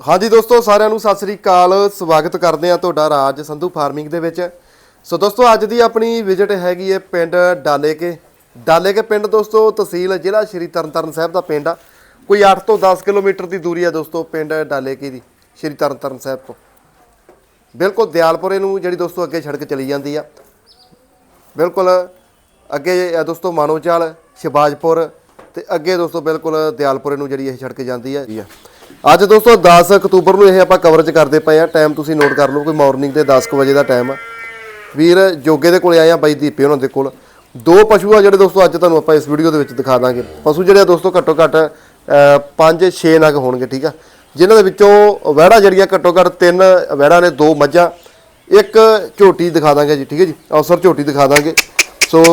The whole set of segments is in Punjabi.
ਹਾਂਜੀ ਦੋਸਤੋ, ਸਾਰਿਆਂ ਨੂੰ ਸਤਿ ਸ੍ਰੀ ਅਕਾਲ। ਸਵਾਗਤ ਕਰਦੇ ਆ ਤੁਹਾਡਾ ਰਾਜ ਸੰਧੂ ਫਾਰਮਿੰਗ ਦੇ ਵਿੱਚ। ਸੋ ਦੋਸਤੋ, ਅੱਜ ਦੀ ਆਪਣੀ ਵਿਜ਼ਿਟ ਹੈਗੀ ਹੈ ਪਿੰਡ ਡਾਲੇਕੇ। ਡਾਲੇਕੇ ਪਿੰਡ ਦੋਸਤੋ, ਤਹਿਸੀਲ ਜ਼ਿਲ੍ਹਾ ਸ਼੍ਰੀ ਤਰਨਤਾਰਨ ਸਾਹਿਬ ਦਾ ਪਿੰਡ ਆ। ਕੋਈ 8 ਤੋਂ 10 ਕਿਲੋਮੀਟਰ ਦੀ ਦੂਰੀ ਆ ਦੋਸਤੋ ਪਿੰਡ ਡਾਲੇਕੇ ਦੀ, ਸ਼੍ਰੀ ਤਰਨਤਾਰਨ ਸਾਹਿਬ ਤੋਂ। ਬਿਲਕੁਲ ਦਿਆਲਪੁਰੇ ਨੂੰ ਜਿਹੜੀ ਦੋਸਤੋ ਅੱਗੇ ਸੜਕ ਚਲੀ ਜਾਂਦੀ ਆ। ਬਿਲਕੁਲ ਅੱਗੇ ਦੋਸਤੋ ਮਾਨੋਚਾਲ ਸ਼ਿਬਾਜਪੁਰ ਤੇ ਅੱਗੇ ਦੋਸਤੋ ਬਿਲਕੁਲ ਦਿਆਲਪੁਰੇ ਨੂੰ ਜਿਹੜੀ ਇਹ ਸੜਕ ਜਾਂਦੀ ਹੈ ਆ। ਅੱਜ ਦੋਸਤੋ 10 ਅਕਤੂਬਰ ਨੂੰ ਇਹ ਆਪਾਂ ਕਵਰੇਜ ਕਰਦੇ ਪਏ ਆ। ਟਾਈਮ ਤੁਸੀਂ ਨੋਟ ਕਰ ਲਓ, ਕੋਈ ਮਾਰਨਿੰਗ ਦੇ 10 ਕੁ ਵਜੇ ਦਾ ਟਾਈਮ ਆ। ਵੀਰ ਜੋਗੇ ਦੇ ਕੋਲੇ ਆਏ ਆ, ਬਾਈ ਦੀਪੇ ਉਹਨਾਂ ਦੇ ਕੋਲ। ਦੋ ਪਸ਼ੂ ਆ ਜਿਹੜੇ ਦੋਸਤੋ ਅੱਜ ਤੁਹਾਨੂੰ ਆਪਾਂ ਇਸ ਵੀਡੀਓ ਦੇ ਵਿੱਚ ਦਿਖਾ ਦਾਂਗੇ। ਪਸ਼ੂ ਜਿਹੜੇ ਆ ਦੋਸਤੋ ਘੱਟੋ ਘੱਟ 5-6 ਨਗ ਹੋਣਗੇ, ਠੀਕ ਆ? ਜਿਨ੍ਹਾਂ ਦੇ ਵਿੱਚੋਂ ਵਹਿੜਾ ਜਿਹੜੀਆਂ ਘੱਟੋ ਘੱਟ ਤਿੰਨ ਵਹਿੜਾ ਨੇ, ਦੋ ਮੱਝਾਂ। ਇੱਕ ਝੋਟੀ ਦਿਖਾ ਦਾਂਗੇ ਜੀ, ਠੀਕ ਹੈ ਜੀ? ਅਫਸਰ ਝੋਟੀ ਦਿਖਾ ਦਾਂਗੇ। ਸੋ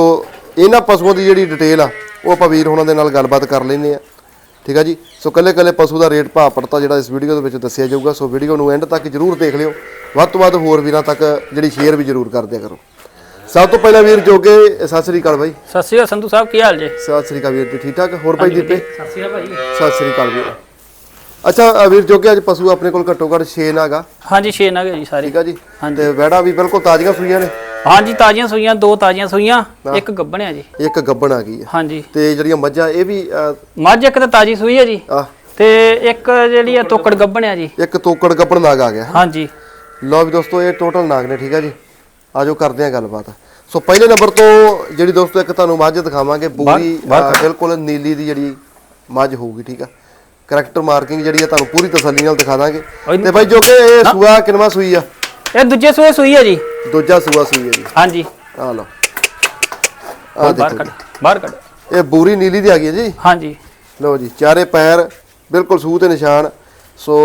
ਇਹਨਾਂ ਪਸ਼ੂਆਂ ਦੀ ਜਿਹੜੀ ਡਿਟੇਲ ਆ, ਉਹ ਆਪਾਂ ਵੀਰ ਹੁਣਾਂ ਦੇ ਨਾਲ ਗੱਲਬਾਤ ਕਰ ਲੈਂਦੇ ਆ। ਠੀਕ ਆ ਜੀ? ਸੋ ਕੱਲੇ ਕੱਲੇ ਪਸ਼ੂ ਦਾ ਰੇਟ ਭਾਅ ਪੜਤਾ ਜਿਹੜਾ ਇਸ ਵੀਡੀਓ ਦੇ ਵਿੱਚ ਦੱਸਿਆ ਜਾਊਗਾ। ਸੋ ਵੀਡੀਓ ਨੂੰ ਐਂਡ ਤੱਕ ਜਰੂਰ ਦੇਖ ਲਿਓ। ਵੱਧ ਤੋਂ ਵੱਧ ਹੋਰ ਵੀਰਾਂ ਤੱਕ ਜਿਹੜੀ ਸ਼ੇਅਰ ਵੀ ਜਰੂਰ ਕਰ ਦਿਆ ਕਰੋ। ਸਭ ਤੋਂ ਪਹਿਲਾਂ ਵੀਰ ਜੋਗੇ ਸਤਿ ਸ੍ਰੀ ਅਕਾਲ ਬਾਈ। ਸਤਿ ਸ਼੍ਰੀ ਅਕਾਲ ਸੰਧੂ ਸਾਹਿਬ ਕੀ ਹਾਲ ਜੇ? ਸਤਿ ਸ੍ਰੀ ਅਕਾਲ ਵੀਰ ਜੀ ਠੀਕ ਠਾਕ? ਹੋਰ ਬਾਈ ਦੀਪੇ? ਸਤਿ ਸ਼੍ਰੀ ਅਕਾਲ ਭਾਜੀ। ਸਤਿ ਸ੍ਰੀ ਅਕਾਲ ਵੀਰ। ਅੱਛਾ ਵੀਰ ਜੋਗੇ ਅੱਜ ਪਸ਼ੂ ਆਪਣੇ ਕੋਲ ਘੱਟੋ ਘੱਟ 6 ਨਾਗਾ ਹਾਂਜੀ ਛੇ ਨਗ ਜੀ ਸਾਰੇ। ਠੀਕ ਆ ਜੀ? ਤੇ ਵੈੜਾ ਵੀ ਬਿਲਕੁਲ ਤਾਜ਼ੀਆਂ ਸੂਈਆਂ ਨੇ। ਹਾਂਜੀ ਤਾਜ਼ੀਆਂ ਸੂਈਆਂ ਦੋ ਤਾਜ਼ੀਆਂ ਸੂਈਆਂ ਇੱਕ ਗੱਬਣਿਆ ਜੀ। ਇੱਕ ਗੱਬਣ ਆ ਗਈ ਹੈ। ਹਾਂਜੀ। ਤੇ ਜਿਹੜੀਆਂ ਮੱਝਾਂ ਇਹ ਵੀ ਮੱਝ ਇੱਕ ਤਾਂ ਤਾਜ਼ੀ ਸੂਈ ਹੈ ਜੀ। ਆ ਤੇ ਇੱਕ ਜਿਹੜੀ ਆ ਤੋਕੜ ਗੱਬਣਿਆ ਜੀ। ਇੱਕ ਤੋਕੜ ਗੱਬਣ ਨਾਗ ਆ ਗਿਆ ਹਾਂਜੀ। ਲਓ ਵੀ ਦੋਸਤੋ ਇਹ ਟੋਟਲ ਨਾਗ ਨੇ ਠੀਕ ਆ ਜੀ। ਆਜੋ ਕਰਦੇ ਆ ਗੱਲਬਾਤ। ਸੋ ਪਹਿਲੇ ਨੰਬਰ ਤੋਂ ਜਿਹੜੀ ਦੋਸਤੋ ਇੱਕ ਤੁਹਾਨੂੰ ਮੱਝ ਦਿਖਾਵਾਂਗੇ ਪੂਰੀ ਬਿਲਕੁਲ ਨੀਲੀ ਦੀ ਜਿਹੜੀ ਮੱਝ ਹੋਊਗੀ ਠੀਕ ਆ। ਕਰੈਕਟਰ ਮਾਰਕਿੰਗ ਜਿਹੜੀ ਆ ਤੁਹਾਨੂੰ ਪੂਰੀ ਤਸੱਲੀ ਨਾਲ ਦਿਖਾ ਦਾਂਗੇ। ਤੇ ਬਾਈ ਜੋ ਕਿ ਇਹ ਸੂਆ ਕਿੰਨਵਾ ਸੂਈ ਆ? ਇਹ ਦੂਜੇ ਸੂਏ ਸੂਈ ਹੈ ਜੀ। ਦੂਜਾ ਸੂਆ ਸੂਈ ਆ ਜੀ। ਹਾਂਜੀ। ਆ ਲਓ। ਆ ਬਾਹਰ ਦੇਖੋ ਕੱਢ ਬਾਹਰ ਕੱਢ। ਇਹ ਬੂਰੀ ਨੀਲੀ ਦੀ ਆ ਗਈ ਹੈ ਜੀ। ਹਾਂਜੀ। ਲਓ ਜੀ ਚਾਰੇ ਪੈਰ ਬਿਲਕੁਲ ਸੂਹ ਤੇ ਨਿਸ਼ਾਨ। ਸੋ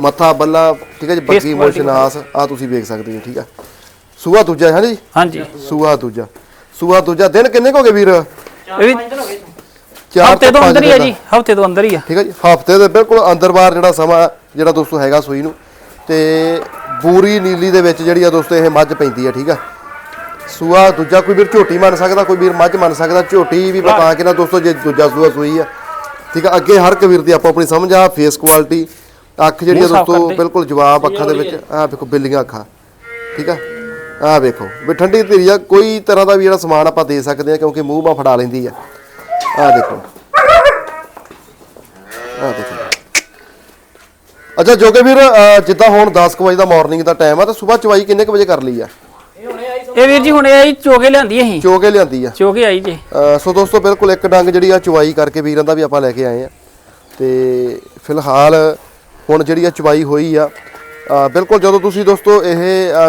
ਮੱਥਾ ਬੱਲਾ ਠੀਕ ਹੈ ਜੀ ਬੱਗੀ ਮੋਸ਼ਨ ਆਸ ਆ ਤੁਸੀਂ ਵੇਖ ਸਕਦੇ ਹੋ ਠੀਕ ਆ। ਸੂਆ ਦੂਜਾ ਹੈ ਜੀ ਹਾਂਜੀ। ਸੂਆ ਦੂਜਾ। ਸੂਆ ਦੂਜਾ ਦਿਨ ਕਿੰਨੇ ਕੁ ਹੋ ਗਏ ਵੀਰ? ਇਹ ਵੀ ਚਾਰ ਹਫ਼ਤੇ ਤੋਂ ਪੰਜ ਅੰਦਰ ਹੀ ਹੈ ਦਿਨ ਜੀ ਹਫ਼ਤੇ ਤੋਂ ਅੰਦਰ ਹੀ ਆ। ਠੀਕ ਹੈ ਜੀ ਹਫ਼ਤੇ ਦੇ ਬਿਲਕੁਲ ਅੰਦਰ ਬਾਹਰ ਜਿਹੜਾ ਸਮਾਂ ਜਿਹੜਾ ਦੋਸਤੋ ਹੈਗਾ ਸੂਈ ਨੂੰ ਤੇ ਬੂਰੀ ਨੀਲੀ ਦੇ ਵਿੱਚ ਜਿਹੜੀ ਆ ਦੋਸਤੋ ਇਹ ਮੱਝ ਪੈਂਦੀ ਆ ਠੀਕ ਆ? ਸੂਆ ਦੂਜਾ ਕੋਈ ਵੀਰ ਝੋਟੀ ਮੰਨ ਸਕਦਾ ਕੋਈ ਵੀਰ ਮੱਝ ਮੰਨ ਸਕਦਾ ਝੋਟੀ ਵੀ ਬਤਾ ਕੇ ਨਾ ਦੋਸਤੋ ਜੇ ਦੂਜਾ ਸੂਆ ਸੂਈ ਆ। ਠੀਕ ਆ ਅੱਗੇ ਹਰ ਇੱਕ ਵੀਰ ਦੀ ਆਪੋ ਆਪਣੀ ਸਮਝ ਆ ਫੇਸ ਕੁਆਲਿਟੀ ਅੱਖ ਜਿਹੜੀ ਆ ਦੋਸਤੋ। ਬਿਲਕੁਲ ਜਵਾਬ ਅੱਖਾਂ ਦੇ ਵਿੱਚ ਆ ਵੇਖੋ ਬਿੱਲੀਆਂ ਅੱਖਾਂ ਠੀਕ ਆ? ਆ ਵੇਖੋ ਵੀ ਠੰਡੀ ਧੀਰੀ ਆ ਕੋਈ ਤਰ੍ਹਾਂ ਦਾ ਵੀ ਜਿਹੜਾ ਸਮਾਨ ਆਪਾਂ ਦੇ ਸਕਦੇ ਆ ਕਿਉਂਕਿ ਮੂੰਹ ਮਾ ਫੜਾ ਲੈਂਦੀ ਆ। ਆ ਦੇਖੋ। ਆ ਦੇਖੋ। ਅੱਛਾ ਜੋਗੇ ਵੀਰ ਜਿੱਦਾਂ ਹੁਣ 10 ਕੁ ਵਜੇ ਦਾ ਮਾਰਨਿੰਗ ਦਾ ਟਾਈਮ ਆ ਤਾਂ ਸਵੇਰ ਚਵਾਈ ਕਿੰਨੇ ਕੁ ਵਜੇ ਕਰ ਲਈ ਆ? ਇਹ ਵੀਰ ਜੀ ਹੁਣ ਇਹ ਆਈ ਚੋਕੇ ਲਿਆਂਦੀ ਅਸੀਂ। ਚੋ ਕੇ ਲਿਆਂਦੀ ਆ। ਚੋਕੇ ਆਈ ਜੀ। ਸੋ ਦੋਸਤੋ ਬਿਲਕੁਲ ਇੱਕ ਡੰਗ ਜਿਹੜੀ ਆ ਚਵਾਈ ਕਰਕੇ ਵੀਰਾਂ ਦਾ ਵੀ ਆਪਾਂ ਲੈ ਕੇ ਆਏ ਆ। ਤੇ ਫਿਲਹਾਲ ਹੁਣ ਜਿਹੜੀ ਆ ਚਵਾਈ ਹੋਈ ਆ ਬਿਲਕੁਲ ਜਦੋਂ ਤੁਸੀਂ ਦੋਸਤੋ ਇਹ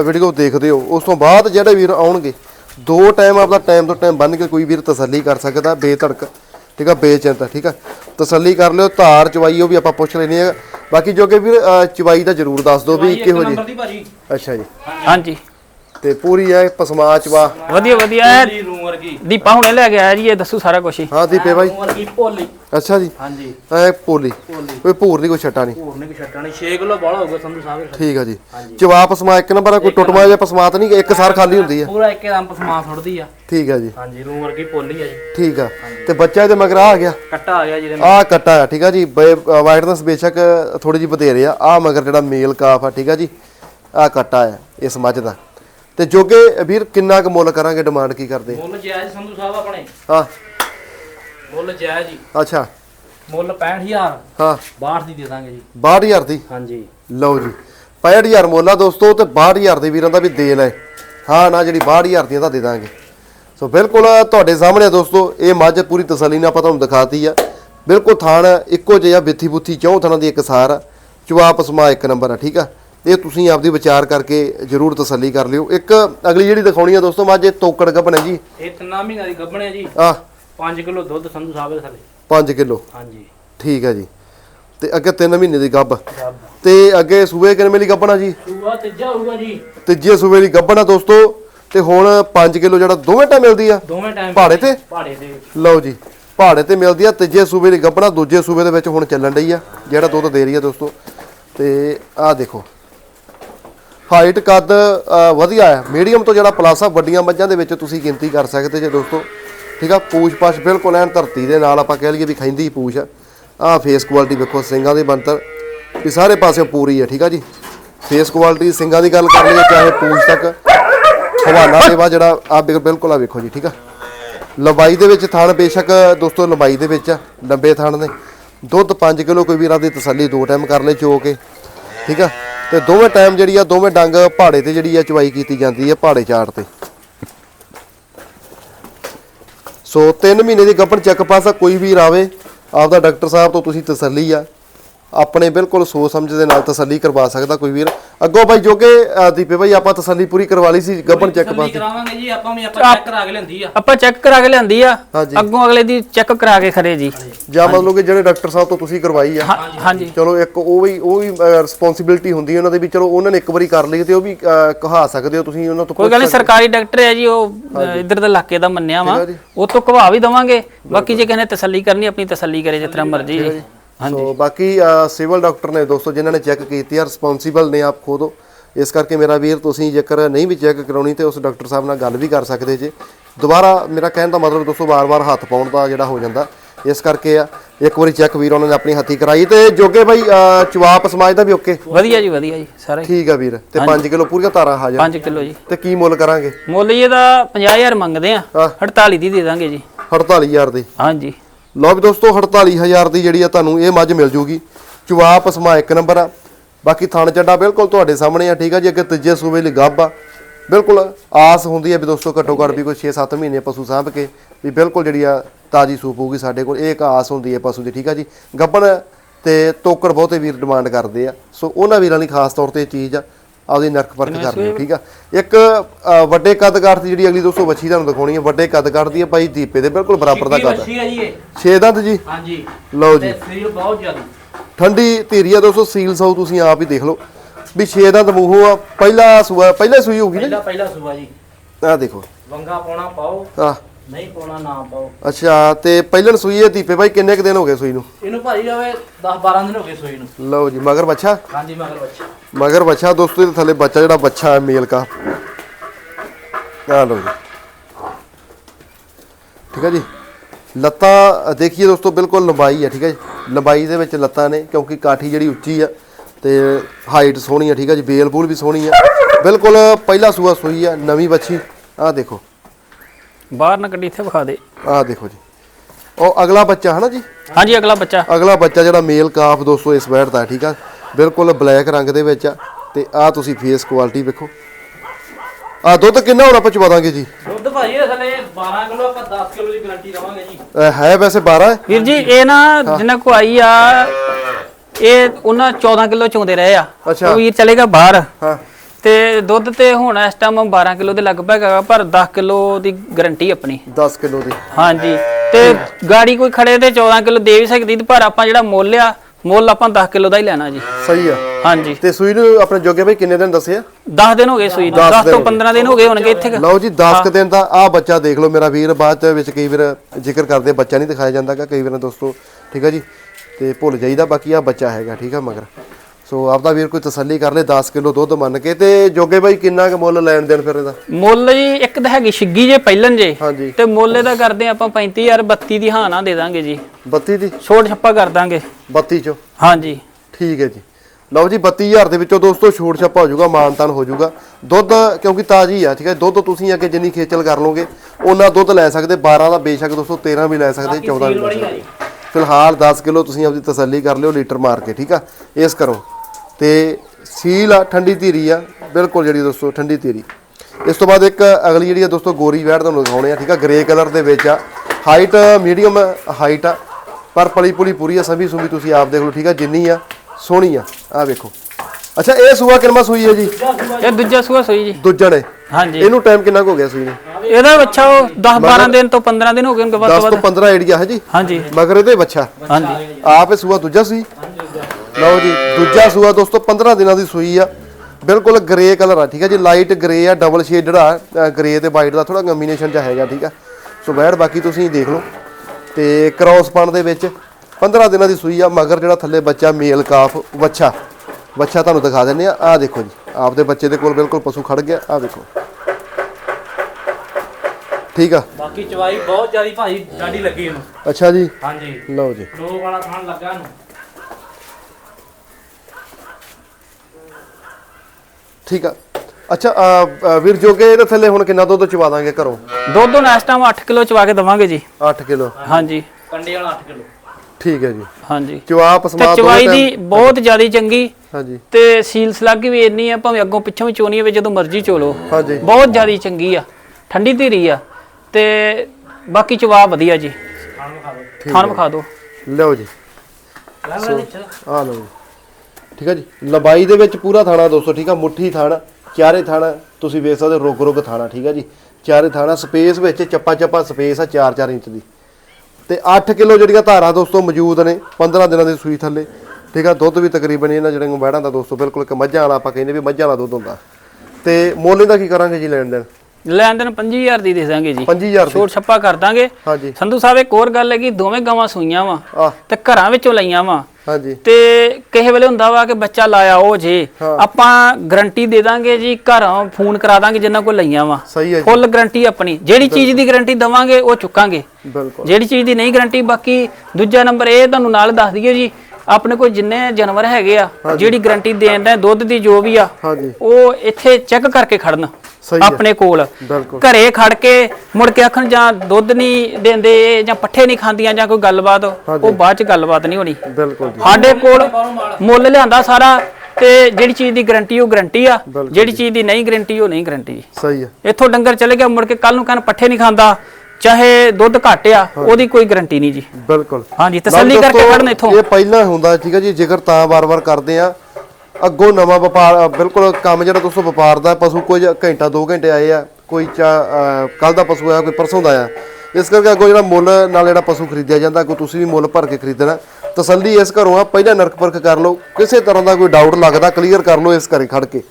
ਵੀਡੀਓ ਦੇਖਦੇ ਹੋ ਉਸ ਤੋਂ ਬਾਅਦ ਜਿਹੜੇ ਵੀਰ ਆਉਣਗੇ ਦੋ ਟਾਈਮ ਆਪਦਾ ਟਾਈਮ ਤੋਂ ਟਾਈਮ ਬੰਨ ਕੇ ਕੋਈ ਵੀਰ ਤਸੱਲੀ ਕਰ ਸਕਦਾ ਬੇਧੜਕ ਠੀਕ ਆ ਬੇਚਿੰਤ ਠੀਕ ਆ। ਤਸੱਲੀ ਕਰ ਲਿਓ ਧਾਰ ਚਵਾਈ ਉਹ ਵੀ ਆਪਾਂ ਪੁੱਛ ਲੈਣੀ ਆ। ਬਾਕੀ ਜੋ ਕਿ ਵੀਰ ਚਵਾਈ ਦਾ ਜਰੂਰ ਦੱਸ ਦਿਓ ਵੀ ਕਿਹੋ ਜੀ ਦੀ ਭਾਜੀ। ਅੱਛਾ ਜੀ। ਹਾਂਜੀ। ਤੇ ਪੂਰੀ ਹੈ ਪਸਮਾ ਚਵਾ ਵਧੀਆ ਵਧੀਆ। ਵਰਗੀ। ਦੀਪਾ ਹੁਣੇ ਲੈ ਕੇ ਆਇਆ ਜੀ ਇਹ ਦੱਸੂ ਸਾਰਾ ਕੁਝ ਹੀ। ਹਾਂ ਦੀਪੇ ਬਾਈ। ਰੂਮ ਵਰਗੀ ਭੋਲੀ। ਅੱਛਾ ਜੀ। ਹਾਂਜੀ। ਐ ਪੋਲੀ ਕੋਈ ਭੂਰ ਦੀ ਕੋਈ ਛੱਟਾ ਨਹੀਂ। ਭੋਰ ਨੇ ਕਿ ਛੱਟਣੀ 6 ਕਿਲੋ ਬਾਲਾ ਹੋਊਗਾ ਸੰਧੂ ਸਾਹਿਬ ਠੀਕ ਆ ਜੀ। ਚਵਾ ਪਸਮਾ ਇੱਕ ਨੰਬਰ ਆ ਕੋਈ ਟੁੱਟਮਾ ਜਾਂ ਪਸਮਾ ਤਾਂ ਨਹੀਂ ਇੱਕ ਸਾਰ ਖਾਲੀ ਹੁੰਦੀ ਆ। ਪੂਰਾ ਇੱਕੇ ਦਮ ਸਮਾਨ ਸੁੱਟਦੀ ਆ। ਠੀਕ ਆ ਜੀ। ਹਾਂਜੀ ਰੂਮ ਵਰਗੀ ਭੋਲੀ ਆ ਜੀ। ਠੀਕ ਆ। ਤੇ ਬੱਚਾ ਇਹਦੇ ਮਗਰ ਆ ਗਿਆ। ਕੱਟਾ ਆ ਗਿਆ ਜਿਹਦੇ ਆ ਕੱਟਾ ਆ ਠੀਕ ਆ ਜੀ। ਵਾਈਟਨੈਸ ਬੇਸ਼ੱਕ ਥੋੜੀ ਜਿਹੀ ਵਧੇਰੇ ਆ। ਆ ਮਗਰ ਜਿਹੜਾ ਮੇਲ ਕਾਫ ਆ ਠੀਕ ਆ ਜੀ। ਆ ਕੱਟਾ ਆ ਇਸ ਮੱਝ ਦਾ। ਤੇ ਜੋਗੇ ਵੀਰ ਕਿੰਨਾ ਕੁ ਮੁੱਲ ਕਰਾਂਗੇ? ਡਿਮਾਂਡ ਕੀ ਕਰਦੇ? ਮੁੱਲ ਜਾਇਜ਼ ਸੰਧੂ ਸਾਹਿਬ ਆਪਣੇ। ਹਾਂ। ਮੁੱਲ ਜਾਇਜ਼ ਜੀ ਅੱਛਾ। ਮੁੱਲ 65000 ਹਾਂ। 62 ਦੀ ਦੇ ਦਾਂਗੇ ਜੀ। 62000 ਦੀ? ਹਾਂਜੀ। ਲਓ ਜੀ। 65000 ਮੁੱਲ ਆ ਦੋਸਤੋ ਤੇ 62000 ਦੇ ਵੀਰਾਂ ਦਾ ਵੀ ਦੇ ਲੈ ਹਾਂ ਨਾ ਜਿਹੜੀ 62000 ਦੀਆਂ ਦਾ ਦੇ ਦਾਂਗੇ। ਸੋ ਬਿਲਕੁਲ ਤੁਹਾਡੇ ਸਾਹਮਣੇ ਦੋਸਤੋ ਇਹ ਮੱਝ ਪੂਰੀ ਤਸੱਲੀ ਨਾਲ ਆਪਾਂ ਤੁਹਾਨੂੰ ਦਿਖਾਤੀ ਆ। ਬਿਲਕੁਲ ਥਾਣ ਇੱਕੋ ਜਿਹਾ ਬਿੱਥੀ ਬੁੱਥੀ ਚੌਂ ਥਾਣਾ ਦੀ ਇੱਕ ਸਾਰ ਜਵਾਬ ਸਮਾ ਇੱਕ ਨੰਬਰ ਆ ਠੀਕ ਆ? ਇਹ ਤੁਸੀਂ ਆਪਦੀ ਵਿਚਾਰ ਕਰਕੇ ਜਰੂਰ ਤਸੱਲੀ ਕਰ ਲਿਓ। ਇੱਕ ਅਗਲੀ ਜਿਹੜੀ ਦਿਖਾਉਣੀ ਆ ਦੋਸਤੋ ਮੱਝ ਇਹ ਤੋਕੜ ਗੱਭਣ ਹੈ ਜੀ। ਇਹ ਤਿੰਨਾਂ ਮਹੀਨਿਆਂ ਦੀ ਗੱਭਣੇ ਜੀ। ਆ 5 ਕਿਲੋ ਦੁੱਧ ਸੰਧੂ ਸਾਹਿਬ ਦੇ ਥੱਲੇ। 5 ਕਿਲੋ। ਹਾਂਜੀ। ਠੀਕ ਆ ਜੀ। ਤੇ ਅੱਗੇ 3 ਮਹੀਨੇ ਦੀ ਗੱਭ। ਤੇ ਅੱਗੇ ਸੂਬੇ ਕਿੰਨੇ ਲਈ ਗੱਭਣਾ ਜੀ? ਸੂਆ ਤੀਜਾ ਹੋਊਗਾ ਜੀ। ਤੀਜੇ ਸੂਬੇ ਦੀ ਗੱਭਣਾ ਦੋਸਤੋ। ਤੇ ਹੁਣ 5 ਕਿਲੋ ਜਿਹੜਾ ਦੋਵੇਂ ਟਾਈਮ ਮਿਲਦੀ ਆ? ਦੋਵੇਂ ਟਾਈਮ ਪਹਾੜੇ ਤੇ? ਪਹਾੜੇ ਤੇ। ਲਓ ਜੀ ਪਹਾੜੇ ਤੇ ਮਿਲਦੀ ਆ। ਤੀਜੇ ਸੂਬੇ ਦੀ ਗੱਭਣਾ ਦੂਜੇ ਸੂਬੇ ਦੇ ਵਿੱਚ ਹੁਣ ਚੱਲਣ ਡਈ ਆ ਜਿਹੜਾ ਦੁੱਧ ਦੇ ਰਹੀ ਆ ਦੋਸਤੋ। ਤੇ ਆਹ ਦੇਖੋ। ਹਾਈਟ ਕੱਦ ਵਧੀਆ ਹੈ। ਮੀਡੀਅਮ ਤੋਂ ਜਿਹੜਾ ਪਲੱਸ ਆ ਵੱਡੀਆਂ ਮੱਝਾਂ ਦੇ ਵਿੱਚ ਤੁਸੀਂ ਗਿਣਤੀ ਕਰ ਸਕਦੇ ਜੇ ਦੋਸਤੋ। ਠੀਕ ਆ ਪੂਛ ਪਾਛ ਬਿਲਕੁਲ ਐਨ ਧਰਤੀ ਦੇ ਨਾਲ ਆਪਾਂ ਕਹਿ ਲਈਏ ਵੀ ਖੈਂਦੀ ਪੂਛ ਆ। ਆਹ ਫੇਸ ਕੁਆਲਿਟੀ ਵੇਖੋ ਸਿੰਘਾਂ ਦੀ ਬੰਤਰ ਵੀ ਸਾਰੇ ਪਾਸੇ ਪੂਰੀ ਹੈ, ਠੀਕ ਆ ਜੀ। ਫੇਸ ਕੁਆਲਿਟੀ ਸਿੰਗਾਂ ਦੀ ਗੱਲ ਕਰ ਲਈਏ, ਚਾਹੇ ਪੂਛ ਤੱਕ। ਹਵਾਨਾ ਦੇਵਾ ਜਿਹੜਾ ਆ ਬਿਲ- ਬਿਲਕੁਲ ਆ ਵੇਖੋ ਜੀ, ਠੀਕ ਆ। ਲੰਬਾਈ ਦੇ ਵਿੱਚ ਥਣ ਬੇਸ਼ੱਕ, ਦੋਸਤੋ, ਲੰਬਾਈ ਦੇ ਵਿੱਚ ਆ, ਲੰਬੇ ਥਣ ਨੇ। ਦੁੱਧ 5 ਕਿਲੋ, ਕੋਈ ਵੀਰਾਂ ਦੀ ਤਸੱਲੀ ਦੋ ਟਾਈਮ ਕਰ ਲੈ ਚੋ ਕੇ, ਠੀਕ ਆ। ਤੇ ਦੋਵੇਂ ਟਾਈਮ ਜਿਹੜੀ ਆ, ਦੋਵੇਂ ਡੰਗ ਪਹਾੜੇ ਤੇ ਜਿਹੜੀ ਆ ਚਵਾਈ ਕੀਤੀ ਜਾਂਦੀ ਆ, ਪਹਾੜੇ ਚਾੜ ਤੇ। ਸੋ 3 ਮਹੀਨੇ ਦੀ ਗੱਭਣ ਚੈੱਕ ਪਾਸ ਕੋਈ ਵੀ ਰਾਵੇ ਆਪਦਾ ਡਾਕਟਰ ਸਾਹਿਬ ਤੋਂ ਤੁਸੀਂ ਤਸੱਲੀ ਆ। ਆਪਣੇ ਬਿਲਕੁਲ ਸੋਚ ਸਮਝ ਦੇ ਨਾਲ ਤਸੱਲੀ ਕਰਵਾ ਸਕਦਾ ਕੋਈ ਵੀਰ। ਅੱਗੋਂ ਬਾਈ ਜੋਗੇ ਅ, ਦੀਪੇ ਭਾਈ ਆਪਾਂ ਤਸੱਲੀ ਪੂਰੀ ਕਰਵਾ ਲਈ ਸੀ ਗੱਭਣ ਚੈੱਕ ਤਸੱਲੀ ਪਾਸ ਕਰਾਵਾਂਗੇ ਜੀ ਆਪਾਂ ਵੀ ਆਪਾਂ ਚੈੱਕ ਕਰਾ ਕੇ ਲੈਂਦੀ ਆ। ਆਪਾਂ ਚੈੱਕ ਕਰਾ ਕੇ ਲਿਆਂਦੀ ਆ। ਹਾਂਜੀ। ਅੱਗੋਂ ਅਗਲੇ ਦੀ ਚੈੱਕ ਕਰਾ ਕੇ ਖਰੇ ਜੀ। ਜਾਂ ਮੰਨ ਲਓ ਕਿ ਜਿਹੜੇ ਡਾਕਟਰ ਸਾਹਿਬ ਤੋਂ ਤੁਸੀਂ ਕਰਵਾਈ ਆ। ਹਾਂ- ਹਾਂਜੀ। ਚਲੋ ਇੱਕ ਉਹ ਵੀ ਉਹ ਵੀ ਰਿਸਪੌਂਸਿਬਿਲਟੀ ਹੁੰਦੀ ਹੈ ਉਹਨਾਂ ਦੀ ਵੀ ਚਲੋ ਉਹਨਾਂ ਨੇ ਇੱਕ ਵਾਰੀ ਕਰ ਲਈ ਤੇ ਉਹ ਵੀ ਅ, ਕਹਾ ਸਕਦੇ ਹੋ ਤੁਸੀਂ ਉਹਨਾਂ ਤੋਂ ਕੋਈ ਗੱਲ ਨਹੀਂ ਸਰਕਾਰੀ ਡਾਕਟਰ ਹੈ ਜੀ ਉਹ ਅ, ਇੱਧਰ ਦੇ ਇਲਾਕੇ ਦਾ ਮੰਨਿਆ ਵਾ। ਠੀਕ ਆ ਜੀ। ਉਹ ਤੋਂ ਘਵਾ ਵੀ ਦਵਾਂਗੇ। ਬਾਕੀ ਜੇ ਕਿਸੇ ਨੇ ਤਸੱਲੀ ਕਰਨੀ ਆਪਣੀ ਤਸੱਲੀ ਕਰੇ ਜਿਸ ਤਰ੍ਹਾਂ ਮਰਜ਼ੀ ਜੀ। ਸੋ ਬਾਕੀ ਸਿਵਲ ਡਾਕਟਰ ਨੇ ਦੋਸਤੋ ਜਿਨ੍ਹਾਂ ਨੇ ਚੈੱਕ ਕੀਤੀ ਆ ਰਿਸਪੌਂਸਿਬਲ ਨੇ ਆਪ ਖੁਦ। ਇਸ ਕਰਕੇ ਮੇਰਾ ਵੀਰ ਤੁਸੀਂ ਜੇਕਰ ਨਹੀਂ ਵੀ ਚੈੱਕ ਕਰਾਉਣੀ ਤੇ ਉਸ ਡਾਕਟਰ ਸਾਹਿਬ ਨਾਲ ਗੱਲ ਵੀ ਕਰ ਸਕਦੇ ਜੇ। ਦੁਬਾਰਾ ਮੇਰਾ ਕਹਿਣ ਦਾ ਮਤਲਬ ਦੋਸਤੋ ਵਾਰ-ਵਾਰ ਹੱਥ ਪਾਉਣ ਦਾ ਜਿਹੜਾ ਹੋ ਜਾਂਦਾ। ਇਸ ਕਰਕੇ ਆ ਇੱਕ ਵਾਰੀ ਚੈੱਕ ਵੀਰ ਉਹਨਾਂ ਨੇ ਆਪਣੀ ਹੱਥੀ ਕਰਾਈ। ਤੇ ਜੋਗੇ ਭਾਈ ਚਵਾਪ ਸਮਾਜ ਦਾ ਵੀ ਓਕੇ? ਵਧੀਆ ਜੀ ਵਧੀਆ ਜੀ ਸਾਰਾ। ਠੀਕ ਆ ਵੀਰ। ਤੇ 5 ਕਿਲੋ ਪੂਰੀਆਂ ਤਾਰਾਂ ਹਾਜ਼ਰ 5 ਕਿਲੋ ਜੀ। ਤੇ ਕੀ ਮੁੱਲ ਕਰਾਂਗੇ? ਮੁੱਲ ਇਹਦਾ 50000 ਮੰਗਦੇ ਆ। ਹਾਂ। 48 ਦੀ ਦੇ ਦਾਂਗੇ ਜੀ। 48000 ਦੀ। ਹਾਂਜੀ। ਲਓ ਵੀ ਦੋਸਤੋ 48000 ਦੀ ਜਿਹੜੀ ਆ ਤੁਹਾਨੂੰ ਇਹ ਮੱਝ ਮਿਲ ਜੂਗੀ। ਚਵਾਪ ਸਮਾ ਇੱਕ ਨੰਬਰ ਆ। ਬਾਕੀ ਥਣ ਚੱਡਾ ਬਿਲਕੁਲ ਤੁਹਾਡੇ ਸਾਹਮਣੇ ਆ, ਠੀਕ ਆ ਜੀ? ਅੱਗੇ ਤੀਜੇ ਸੂਬੇ ਲਈ ਗੱਭ ਆ। ਬਿਲਕੁਲ ਆਸ ਹੁੰਦੀ ਹੈ ਵੀ ਦੋਸਤੋ, ਘੱਟੋ ਘੱਟ ਵੀ ਕੋਈ 6-7 ਮਹੀਨੇ ਪਸ਼ੂ ਸਾਂਭ ਕੇ ਵੀ ਬਿਲਕੁਲ ਜਿਹੜੀ ਆ ਤਾਜੀ ਸੂਪ ਹੋਊਗੀ ਸਾਡੇ ਕੋਲ। ਇਹ ਇੱਕ ਆਸ ਹੁੰਦੀ ਹੈ ਪਸ਼ੂ ਦੀ, ਠੀਕ ਆ ਜੀ? ਗੱਭਣ ਤੇ ਤੋਕੜ ਬਹੁਤੇ ਵੀਰ ਡਿਮਾਂਡ ਕਰਦੇ ਆ। ਸੋ ਉਹਨਾਂ ਵੀਰਾਂ ਲਈ ਖਾਸ ਤੌਰ ਤੇ ਇਹ ਚੀਜ਼ ਆ। ਆਪਦੀ ਨਰਕ ਪਰਖ ਕਰਨੀ ਠੀਕ ਆ? ਇੱਕ ਵੱਡੇ ਕੱਦ-ਕਾਠ ਦੀ ਜਿਹੜੀ ਅਗਲੀ ਦੋਸਤੋ ਵੱਛੀ ਤੁਹਾਨੂੰ ਦਿਖਾਉਣੀ ਹੈ ਵੱਡੇ ਕੱਦ-ਕਾਠ ਦੀ ਆ ਭਾਈ ਦੀਪੇ ਦੇ ਬਿਲਕੁਲ ਬਰਾਬਰ ਦਾ ਕੱਦ। ਇਹ। ਛੇ ਦੰਦ ਜੀ? ਹਾਂਜੀ। ਲਓ ਜੀ। ਸਰੀਰ ਬਹੁਤ ਜ਼ਿਆਦਾ। ਠੰਡੀ ਧੀਰੀਆ ਦੋਸਤੋ ਸੀਲ ਸਾਊ ਤੁਸੀਂ ਆਪ ਹੀ ਦੇਖ ਲਓ। ਵੀ ਛੇ ਦੰਦ ਮੂੰਹੋਂ ਆ ਪਹਿਲਾ ਸੂਆ ਪਹਿਲਾ ਸੂਈ ਹੋਊਗੀ ਨਾ ਪਹਿਲਾ ਪਹਿਲਾ ਸੂਆ ਜੀ। ਆ ਦੇਖੋ। ਵੰਗਾ ਪਾਉਣਾ ਪਾਓ। ਆ ਨਹੀਂ ਪਾਉਣਾ ਨਾ ਪਾਓ। ਅੱਛਾ ਤੇ ਪਹਿਲਣ ਸੂਈ ਹੈ ਦੀਪੇ ਭਾਈ ਕਿੰਨੇ ਕ ਦਿਨ ਹੋ ਗਏ ਸੂਈ ਨੂੰ? ਇਹਨੂੰ ਭਾਜੀ ਜਾਵੇ 10 12 ਦਿਨ ਹੋ ਗਏ ਸੂਈ ਨੂੰ। ਲਓ ਜੀ ਮਗਰ ਬੱਚਾ ਹਾਂਜੀ ਮਗਰ ਬੱਚਾ ਮਗਰ ਬੱਚਾ ਦੋਸਤੋ ਇਹਦੇ ਥੱਲੇ ਬੱਚਾ ਜਿਹੜਾ ਬੱਚਾ ਹੈ ਮੇਲ ਕਾ। ਆ ਲਓ ਜੀ। ਠੀਕ ਹੈ ਜੀ? ਲੱਤਾਂ ਦੇਖੀਏ ਦੋਸਤੋ ਬਿਲਕੁਲ ਲੰਬਾਈ ਹੈ ਠੀਕ ਹੈ ਜੀ? ਲੰਬਾਈ ਦੇ ਵਿੱਚ ਲੱਤਾਂ ਨੇ ਕਿਉਂਕਿ ਕਾਠੀ ਜਿਹੜੀ ਉੱਚੀ ਆ ਤੇ ਹਾਈਟ ਸੋਹਣੀ ਆ ਠੀਕ ਹੈ ਜੀ? ਬੇਲ ਬੂਲ ਵੀ ਸੋਹਣੀ ਆ। ਬਿਲਕੁਲ ਪਹਿਲਾ ਸੂਆ ਸੂਈ ਆ ਨਵੀਂ ਬੱਚੀ ਆਹ ਦੇਖੋ। ਬਾਹਰ ਨਾ ਕੱਢੀ ਇੱਥੇ ਵਿਖਾ ਦੇ। ਆਹ ਦੇਖੋ ਜੀ। ਉਹ ਅਗਲਾ ਬੱਚਾ ਹੈ ਨਾ ਜੀ? ਹਾਂਜੀ ਅਗਲਾ ਬੱਚਾ। ਅਗਲਾ ਬੱਚਾ ਜਿਹੜਾ ਮੇਲ ਕਾਫ ਦੋਸਤੋ ਇਸ ਬੈਠ ਦਾ ਹੈ, ਠੀਕ ਆ? ਬਿਲਕੁਲ ਬਲੈਕ ਰੰਗ ਦੇ ਵਿੱਚ ਆ। ਤੇ ਆਹ ਤੁਸੀਂ ਫੇਸ ਕੁਆਲਿਟੀ ਵੇਖੋ। ਆ ਦੁੱਧ ਕਿੰਨਾ ਹੁਣ ਆਪਾਂ ਚਵਾ ਦਾਂਗੇ ਜੀ? ਦੁੱਧ ਭਾਜੀ ਇਹ ਥੱਲੇ 12 ਕਿਲੋ ਆਪਾਂ 10 ਕਿਲੋ ਦੀ ਗਾਰੰਟੀ ਦਵਾਂਗੇ ਜੀ। ਅਹ ਹੈ ਵੈਸੇ 12 ਹੈ ਵੀਰ ਜੀ ਇਹ ਨਾ ਜਿੰਨਾ ਕੋ ਆਈ ਆ ਇਹ ਉਹਨਾਂ 14 ਕਿਲੋ ਚੋਂਦੇ ਰਹੇ ਆ। ਅੱਛਾ। ਉਹ ਵੀਰ ਚਲੇਗਾ ਬਾਹਰ। ਹਾਂ। ਤੇ ਦੁੱਧ ਤੇ ਹੁਣ ਇਸ ਟਾਈਮ 12 ਕਿਲੋ ਦੇ ਲਗਭਗ ਹੈਗਾ ਪਰ 10 ਕਿਲੋ ਦੀ ਗਾਰੰਟੀ ਆਪਣੀ। 10 ਕਿਲੋ ਦੀ। ਹਾਂਜੀ ਤੇ ਗਾੜੀ ਕੋਈ ਖੜੇ ਤੇ 14 ਕਿਲੋ ਦੇ ਵੀ ਸਕਦੀ ਤੇ ਪਰ ਆਪਾਂ ਜਿਹੜਾ ਮੁੱਲ ਆ ਮੁੱਲ ਆਪਾਂ 10 ਕਿਲੋ ਦਾ ਹੀ ਲੈਣਾ ਜੀ। ਸਹੀ ਆ। ਹਾਂਜੀ। ਤੇ ਸੂਈ ਨੂੰ ਆਪਣੇ ਜੋਗੇ ਭਾਈ ਕਿੰਨੇ ਦਿਨ ਦੱਸੇ ਆ? 10 ਦਿਨ ਹੋ ਗਏ ਸੂਈ ਨੂੰ। 10 10 ਦਿਨ ਤੋਂ ਹੋ ਗਏ। 15 ਦਿਨ ਹੋ ਗਏ ਹੋਣਗੇ ਇੱਥੇ। ਲਓ ਜੀ 10 ਕੁ ਦਿਨ ਦਾ ਆ ਬੱਚਾ ਦੇਖ ਲਓ ਮੇਰਾ ਵੀਰ ਬਾਅਦ ਵਿੱਚ ਕਈ ਵਾਰ ਜ਼ਿਕਰ ਕਰਦੇ ਬੱਚਾ ਨਹੀਂ ਦਿਖਾਇਆ ਜਾਂਦਾਗਾ ਕਈ ਵਾਰ ਦੋਸਤੋ ਠੀਕ ਆ ਜੀ? ਤੇ ਭੁੱਲ ਜਾਈਦਾ ਬਾਕੀ ਆ ਬੱਚਾ ਹੈਗਾ ਠੀਕ ਆ ਮਗਰ। ਸੋ ਆਪਦਾ ਵੀਰ ਕੋਈ ਤਸੱਲੀ ਕਰ ਲੈ 10 ਕਿਲੋ ਦੁੱਧ ਮੰਨ ਕੇ ਤੇ ਜੋਗੇ ਭਾਈ ਕਿੰਨਾ ਕੁ ਮੁੱਲ ਲੈਣ ਦੇਣ ਫਿਰ ਇਹਦਾ? ਮੁੱਲ ਜੀ ਇੱਕ ਤਾਂ ਹੈਗੀ ਛਿੱਗੀ ਜੇ ਪਹਿਲਨ ਜੇ। ਹਾਂਜੀ। ਤੇ ਮੁੱਲ ਇਹਦਾ ਕਰਦੇ ਆਪਾਂ 35000 32 ਦੀ ਹਾਂ ਨਾ ਦੇ ਦਾਂਗੇ ਜੀ। 32 ਦੀ? ਛੋਟ ਛੱਪਾ ਕਰ ਦਾਂਗੇ। 32 ਚੋਂ? ਹਾਂਜੀ। ਠੀਕ ਹੈ ਜੀ। ਲਓ ਜੀ 32000 ਦੇ ਵਿੱਚੋਂ ਦੋਸਤੋ ਛੋਟ ਛੱਪਾ ਹੋ ਜਾਊਗਾ ਮਾਨਤਾਨ ਹੋ ਜਾਊਗਾ। ਦੁੱਧ ਕਿਉਂਕਿ ਤਾਜ਼ੀ ਆ ਠੀਕ ਹੈ ਦੁੱਧ ਤੁਸੀਂ ਅੱਗੇ ਜਿੰਨੀ ਖੇਚਲ ਕਰ ਲਓਗੇ ਉਹਨਾਂ ਦੁੱਧ ਲੈ ਸਕਦੇ 12 ਦਾ ਬੇਸ਼ੱਕ ਦੋਸਤੋ 13 ਵੀ ਲੈ ਸਕਦੇ 14 ਵੀ ਲੈ ਸਕਦੇ। ਫਿਲਹਾਲ 10 ਕਿਲੋ ਤੁਸੀਂ ਆਪਦੀ ਤਸੱਲੀ ਕਰ ਲਿਓ ਲੀਟਰ ਮਾਰ ਕੇ ਠੀਕ ਆ? ਇਸ ਕਰੋ ਤੇ ਸੀਲ ਆ ਠੰਡੀ ਧੀਰੀ ਆ ਬਿਲਕੁਲ ਜਿਹੜੀ ਦੋਸਤੋ ਠੰਡੀ ਧੀਰੀ। ਇਸ ਤੋਂ ਬਾਅਦ ਇੱਕ ਅਗਲੀ ਜਿਹੜੀ ਆ ਦੋਸਤੋ ਗੋਰੀ ਵੈੜ ਤੁਹਾਨੂੰ ਦਿਖਾਉਣੇ ਆ ਠੀਕ ਆ? ਗ੍ਰੇ ਕਲਰ ਦੇ ਵਿੱਚ ਆ। ਹਾਈਟ ਮੀਡੀਅਮ ਹਾਈਟ ਆ ਪਰ ਪਲੀ ਪੁਲੀ ਪੂਰੀ ਆ ਸਭੀ ਸੁਭੀ ਤੁਸੀਂ ਆਪ ਦੇਖ ਲਓ ਠੀਕ ਆ? ਜਿੰਨੀ ਆ ਸੋਹਣੀ ਆ। ਆ ਵੇਖੋ। ਅੱਛਾ ਇਹ ਸੂਆ ਕਿੰਨਾ ਸੂਈ ਹੈ ਜੀ? ਇਹ ਦੂਜਾ ਸੂਆ ਸੋਈ ਜੀ। ਦੂਜਾ ਨੇ? ਹਾਂਜੀ। ਇਹਨੂੰ ਟਾਈਮ ਕਿੰਨਾ ਕੁ ਹੋ ਗਿਆ ਸੂਈ ਨੂੰ? ਇਹਦਾ ਬੱਚਾ ਉਹ 10 12 ਦਿਨ ਤੋਂ 15 ਦਿਨ ਹੋ ਗਏ ਹੋਣਗੇ ਵੱਧ 10 ਤੋਂ ਤੋਂ ਵੱਧ। 15 ਏੜੀਆ ਹੈ ਜੀ? ਹਾਂਜੀ। ਮਗਰ ਇਹਦੇ ਬੱਚਾ? ਹਾਂਜੀ। ਆਪ ਇਹ ਸੂਆ ਦੂਜਾ ਸੀ? ਲਓ ਜੀ ਦੂਜਾ ਸੂਆ ਦੋਸਤੋ 15 ਦਿਨਾਂ ਦੀ ਸੂਈ ਆ। ਬਿਲਕੁਲ ਗ੍ਰੇ ਕਲਰ ਆ ਠੀਕ ਆ ਜੀ? ਲਾਈਟ ਗ੍ਰੇ ਆ ਡਬਲ ਸ਼ੇਡ ਜਿਹੜਾ ਗ੍ਰੇ ਤੇ ਵਾਈਟ ਦਾ ਥੋੜਾ ਕੰਬੀਨੇਸ਼ਨ ਚ ਹੈਗਾ ਠੀਕ ਆ? ਸੋ ਬੈੜ ਬਾਕੀ ਤੁਸੀਂ ਦੇਖ ਲਓ। ਤੇ ਕ੍ਰਾਸ ਪਣ ਦੇ ਵਿੱਚ 15 ਦਿਨਾਂ ਦੀ ਸੂਈ ਆ ਮਗਰ ਜਿਹੜਾ ਥੱਲੇ ਬੱਚਾ ਮੇਲ ਕਾਫ ਬੱਚਾ ਬੱਚਾ ਤੁਹਾਨੂੰ ਦਿਖਾ ਦਿੰਨੇ ਆ। ਆ ਦੇਖੋ ਜੀ ਆਪਦੇ ਬੱਚੇ ਦੇ ਕੋਲ ਬਿਲਕੁਲ ਪਸ਼ੂ ਖੜ ਗਿਆ ਆ ਦੇਖੋ। ਠੀਕ ਆ? ਬਾਕੀ ਚਵਾਈ ਬਹੁਤ ਜ਼ਿਆਦੀ ਭਾਜੀ ਡਾਡੀ ਲੱਗੀ ਇਹਨੂੰ ਅੱਛਾ ਜੀ। ਹਾਂਜੀ। ਲਓ ਜੀ। ਲੋਕ ਵਾਲਾ ਥਾਣ ਲੱਗਾ ਨੂੰ ਠੀਕ ਆ। ਅੱਛਾ ਅ, ਅ, ਵੀਰ ਜੋਗੇ ਇਹਦੇ ਥੱਲੇ ਹੁਣ ਕਿੰਨਾ ਦੁੱਧ ਚਵਾ ਦਾਂਗੇ ਘਰੋਂ? ਦੁੱਧ ਨੂੰ ਇਸ ਟਾਈਮ 8 ਕਿਲੋ ਚਵਾ ਕੇ ਦਵਾਂਗੇ ਜੀ। 8 ਕਿਲੋ। ਹਾਂਜੀ। ਕੰਡੇ ਵਾਲਾ 8 ਕਿਲੋ। ਠੀਕ ਹੈ ਜੀ। ਹਾਂਜੀ। ਚਵਾ ਤੇ ਪਸਮਾ ਚਵਾਈ ਦੀ ਬਹੁਤ ਜ਼ਿਆਦਾ ਚੰਗੀ। ਹਾਂਜੀ। ਤੇ ਸੀਲ ਸਲੱਗ ਵੀ ਇੰਨੀ ਆ ਭਾਵੇਂ ਅੱਗੋਂ ਪਿੱਛੋਂ ਵੀ ਚੋਣੀ ਹੋਵੇ ਜਦੋਂ ਮਰਜ਼ੀ ਚੋਲੋ ਹਾਂਜੀ। ਬਹੁਤ ਜ਼ਿਆਦਾ ਚੰਗੀ ਆ। ਠੰਡੀ ਧੀਰੀ ਆ। ਤੇ ਬਾਕੀ ਚਵਾ ਵਧੀਆ ਜੀ। ਖਾਣ ਵਿਖਾ ਦਿਓ। ਲਓ ਜੀ। ਆ ਲਓ ਜੀ। ਠੀਕ ਹੈ ਜੀ? ਲੰਬਾਈ ਦੇ ਵਿੱਚ ਪੂਰਾ ਥਾਣਾ ਦੋਸਤੋ, ਠੀਕ ਆ? ਮੁੱਠੀ ਥਾਣਾ, ਚਾਰੇ ਥਾਣਾ, ਤੁਸੀਂ ਵੇਖ ਸਕਦੇ ਹੋ ਰੁਕ ਰੁਕ ਥਾਣਾ, ਠੀਕ ਆ ਜੀ? ਚਾਰੇ ਥਾਣਾ, ਸਪੇਸ ਵਿੱਚ ਚੱਪਾ ਚੱਪਾ ਸਪੇਸ ਆ 4-4 ਇੰਚ ਦੀ। ਤੇ 8 ਕਿਲੋ ਜਿਹੜੀਆਂ ਧਾਰਾਂ ਦੋਸਤੋ ਮੌਜੂਦ ਨੇ 15 ਦਿਨਾਂ ਦੀ ਸੂਈ ਥੱਲੇ, ਠੀਕ ਆ? ਦੁੱਧ ਵੀ ਤਕਰੀਬਨ ਇਹਨਾਂ ਜਿਹੜੀਆਂ ਵੈੜਾਂ ਦਾ ਦੋਸਤੋ, ਬਿਲਕੁਲ ਇੱਕ ਮੱਝਾਂ ਵਾਲਾ ਆਪਾਂ ਕਹਿੰਦੇ ਵੀ ਮੱਝਾਂ ਵਾਲਾ ਦੁੱਧ ਹੁੰਦਾ। ਤੇ ਮੁੱਲ ਦਾ ਕੀ ਕਰਾਂਗੇ ਜੀ ਲੈਣ ਦੇਣ? ਲੈਣ ਦੇਣ 25000 ਦੀ ਦੇ ਦਾਂਗੇ ਜੀ। 25000 ਦੀ। ਛੋਟ ਛੱਪਾ ਕਰ ਦਾਂਗੇ। ਹਾਂਜੀ। ਸੰਧੂ ਸਾਹਿਬ ਇੱਕ ਹੋਰ ਗੱਲ ਹੈ ਕਿ ਦੋਵੇਂ ਗਾਵਾਂ ਸੂਈਆਂ ਵਾ ਤੇ ਘਰਾਂ ਵਿੱਚੋਂ ਲਈਆਂ ਵਾ। ਹਾਂਜੀ। ਤੇ ਕਿਸੇ ਵੇਲੇ ਹੁੰਦਾ ਵਾ ਕਿ ਬੱਚਾ ਲਾਇਆ ਉਹ ਜੇ। ਆਪਾਂ ਗਰੰਟੀ ਦੇ ਦਾਂਗੇ ਜੀ ਘਰੋਂ ਫੋਨ ਕਰਾ ਦਾਂਗੇ ਜਿੰਨਾ ਕੋਲ ਲਈਆਂ ਵਾ। ਫੁੱਲ ਗਰੰਟੀ ਆਪਣੀ। ਜਿਹੜੀ ਚੀਜ਼ ਦੀ ਗਰੰਟੀ ਦਵਾਂਗੇ ਉਹ ਚੁੱਕਾਂਗੇ। ਬਿਲਕੁਲ। ਜਿਹੜੀ ਚੀਜ਼ ਦੀ ਨਹੀਂ ਗਰੰਟੀ ਬਾਕੀ ਦੂਜਾ ਨੰਬਰ ਇਹ ਤੁਹਾਨੂੰ ਨਾਲ ਦੱਸ ਦਈਏ ਜੀ ਆਪਣੇ ਕੋਲ ਜਿੰਨੇ ਜਾਨਵਰ ਹੈਗੇ ਆ ਜਿਹੜੀ ਗਰੰਟੀ ਦੇਣ ਦਾ ਦੁੱਧ ਦੀ ਜੋ ਵੀ ਆ ਉਹ ਇੱਥੇ ਚੈੱਕ ਕਰਕੇ ਖੜਨ। ਸਹੀ ਹੈ। ਆਪਣੇ ਕੋਲ। ਬਿਲਕੁਲ। ਘਰੇ ਖੜ ਕੇ ਮੁੜ ਕੇ ਆਖਣ ਜਾਂ ਦੁੱਧ ਨਹੀਂ ਦਿੰਦੇ ਜਾਂ ਪੱਠੇ ਨਹੀਂ ਖਾਂਦੀਆਂ ਜਾਂ ਕੋਈ ਗੱਲਬਾਤ ਉਹ ਬਾਅਦ ਚ ਗੱਲਬਾਤ ਨਹੀਂ ਹੋਣੀ। ਬਿਲਕੁਲ ਜੀ। ਸਾਡੇ ਕੋਲ ਮੁੱਲ ਲਿਆਂਦਾ ਸਾਰਾ ਤੇ ਜਿਹੜੀ ਚੀਜ਼ ਦੀ ਗਰੰਟੀ ਉਹ ਗਰੰਟੀ ਆ। ਬਿਲਕੁਲ ਜਿਹੜੀ ਚੀਜ਼ ਦੀ ਨਹੀਂ ਗਰੰਟੀ ਉਹ ਨਹੀਂ ਗਰੰਟੀ ਸਹੀ ਹੈ। ਇੱਥੋਂ ਡੰਗਰ ਚਲੇ ਗਿਆ ਮੁੜ ਕੇ ਕੱਲ ਨੂੰ ਕਹਿਣ ਪੱਠੇ ਨਹੀਂ ਖਾਂਦਾ ਚਾਹੇ ਦੁੱਧ ਘੱਟ ਆ ਉਹਦੀ ਕੋਈ ਗਰੰਟੀ ਨਹੀਂ ਜੀ। ਬਿਲਕੁਲ। ਹਾਂਜੀ ਤਸੱਲੀ ਲਓ ਕਰਕੇ ਦੋਸਤੋ, ਖੜਨ ਇੱਥੋਂ। ਇਹ ਪਹਿਲਾਂ ਹੁੰਦਾ ਠੀਕ ਹੈ ਜੀ ਜ਼ਿਕਰ ਤਾਂ ਵਾਰ-ਵਾਰ ਕਰਦੇ ਆ ਅੱਗੋਂ ਨਵਾਂ ਵਪਾਰ ਬਿਲਕੁਲ ਕੰਮ ਜਿਹੜਾ ਦੋਸਤੋ ਵਪਾਰ ਦਾ, ਪਸ਼ੂ ਕੁਝ ਘੰਟਾ 2 ਘੰਟੇ ਆਏ ਆ, ਕੋਈ ਕੱਲ ਦਾ ਪਸ਼ੂ ਆਇਆ, ਕੋਈ ਪਰਸੋਂ ਦਾ ਆਇਆ। ਇਸ ਕਰਕੇ ਅੱਗੋਂ ਜਿਹੜਾ ਮੁੱਲ ਨਾਲ ਜਿਹੜਾ ਪਸ਼ੂ ਖਰੀਦਿਆ ਜਾਂਦਾ ਕੋਈ ਤੁਸੀਂ ਵੀ ਮੁੱਲ ਭਰ ਕੇ ਖਰੀਦਣਾ। ਤਸੱਲੀ ਇਸ ਘਰੋਂ ਆ, ਪਹਿਲਾਂ ਨਰਕ ਪਰਖ ਕਰ ਲਓ, ਕਿਸੇ ਤਰ੍ਹਾਂ ਦਾ ਕੋਈ ਡਾਊਟ ਲੱਗਦਾ ਕਲੀਅਰ ਕਰ ਲਓ ਇਸ ਘਰੇ ਖੜ ਕੇ।